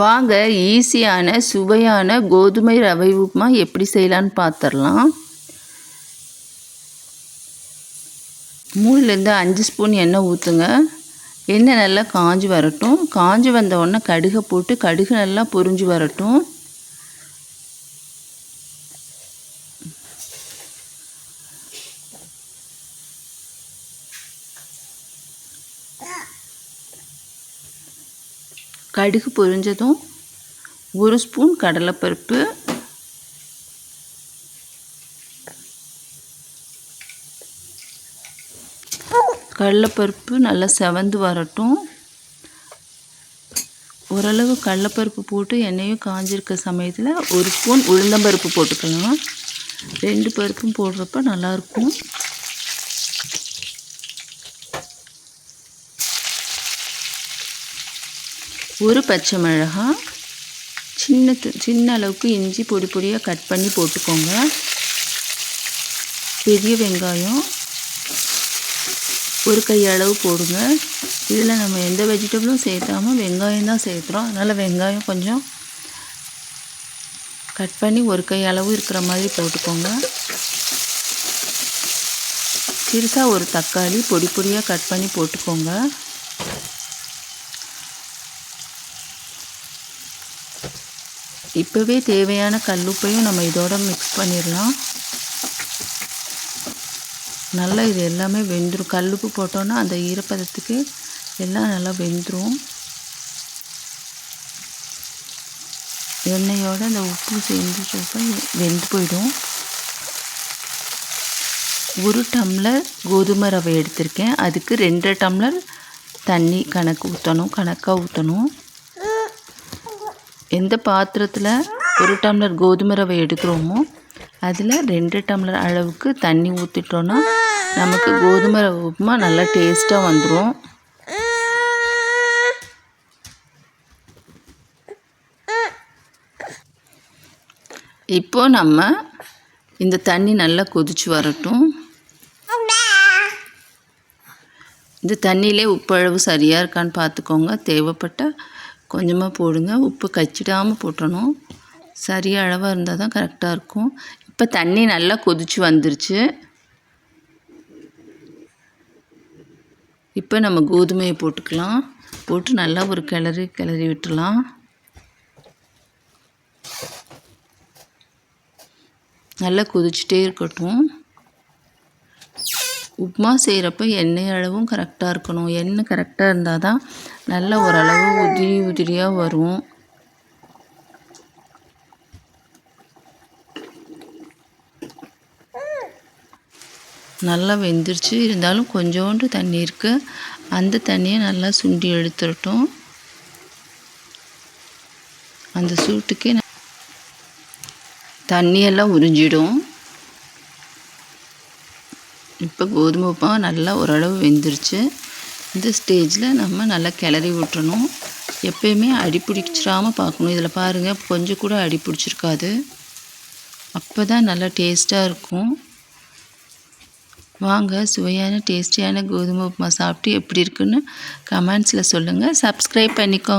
வாங்க ஈஸியான சுவையான கோதுமை ரவை உப்புமா எப்படி செய்யலான்னு பார்த்துடலாம் மூணுலேருந்து அஞ்சு ஸ்பூன் எண்ணெய் ஊற்றுங்க எண்ணெய் நல்லா காஞ்சி வரட்டும். காஞ்சி வந்த உடனே கடுகை போட்டு கடுகு நல்லா பொரிஞ்சு வரட்டும். கடுகு பொரிஞ்சதும் ஒரு ஸ்பூன் கடலைப்பருப்பு. கடலைப்பருப்பு நல்லா செவந்து வரட்டும். ஓரளவு கடலைப்பருப்பு போட்டு எண்ணெயும் காஞ்சிருக்க சமயத்தில் ஒரு ஸ்பூன் உளுந்தம்பருப்பு போட்டுக்கலாம். ரெண்டு பருப்பும் போடுறப்ப நல்லாயிருக்கும் ஒரு பச்சை மிளகாய் சின்ன சின்ன அளவுக்கு இஞ்சி பொடி பொடியாக கட் பண்ணி போட்டுக்கோங்க. பெரிய வெங்காயம் ஒரு கையளவு போடுங்க. இதில் நம்ம எந்த வெஜிடபிளும் சேர்த்தாமல் வெங்காயம் தான் சேர்த்துறோம் அதனால் வெங்காயம் கொஞ்சம் கட் பண்ணி ஒரு கை அளவு இருக்கிற மாதிரி போட்டுக்கோங்க. சிறுசாக ஒரு தக்காளி பொடி பொடியாக கட் பண்ணி போட்டுக்கோங்க. இப்போவே தேவையான கல்லுப்பையும் நம்ம இதோட மிக்ஸ் பண்ணிடலாம். நல்லா இது எல்லாமே வெந்துடும் கல்லுப்பு போட்டோன்னா அந்த ஈரப்பதத்துக்கு எல்லாம் நல்லா வெந்துடும் எண்ணெயோடு அந்த உப்பு சேர்ந்து சூப்பர் வெந்து போயிடும். ஒரு டம்ளர் கோதுமை ரவை எடுத்திருக்கேன். அதுக்கு ரெண்டரை டம்ளர் தண்ணி கணக்கு ஊற்றணும் கணக்காக ஊற்றணும் எந்த பாத்திரத்தில் ஒரு டம்ளர் கோதுமை ரவை எடுக்கிறோமோ அதில் ரெண்டு டம்ளர் அளவுக்கு தண்ணி ஊற்றிட்டோன்னா நமக்கு கோதுமை ரவை உப்புமா நல்லா டேஸ்ட்டாக வந்துடும் இப்போது நம்ம இந்த தண்ணி நல்லா கொதிச்சு வரட்டும். இந்த தண்ணியிலே உப்பளவு சரியாக இருக்கான்னு பார்த்துக்கோங்க தேவைப்பட்ட கொஞ்சமாக போடுங்க. உப்பு கச்சிடாமல் போட்டணும். சரியாக அளவாக இருந்தால் தான் கரெக்டாக இருக்கும். இப்போ தண்ணி நல்லா கொதிச்சு வந்துருச்சு. இப்போ நம்ம கோதுமையை போட்டுக்கலாம். போட்டு நல்லா ஒரு கிளறி கிளறி விட்டுலாம். நல்லா கொதிச்சுட்டே இருக்கட்டும். உப்புமா செய்கிறப்ப எண்ணெய் அளவும் கரெக்டாக இருக்கணும். எண்ணெய் கரெக்டாக இருந்தால் தான் நல்ல ஓரளவு உதிரி உதிரியாக வரும். நல்லா வெந்துருச்சு. இருந்தாலும் கொஞ்சோண்டு தண்ணி இருக்குது அந்த தண்ணியை நல்லா சுண்டி எடுத்துடட்டும் அந்த சூட்டுக்கே தண்ணியெல்லாம் உறிஞ்சிடும். இப்போ கோதுமை உப்புமா நல்லா ஓரளவு வெந்துருச்சு. இந்த ஸ்டேஜில் நம்ம நல்லா கிளறி விட்டுறணும். எப்பயுமே அடி பிடிச்சிடாமல் பார்க்கணும். இதில் பாருங்கள் கொஞ்சம் கூட அடி பிடிச்சிருக்காது. அப்போ தான் நல்லா டேஸ்ட்டாக இருக்கும். வாங்க சுவையான டேஸ்டியான கோதுமை உப்புமா சாப்பிட்டு எப்படி இருக்குன்னு கமெண்ட்ஸில் சொல்லுங்கள் சப்ஸ்கிரைப் பண்ணிக்கோங்க.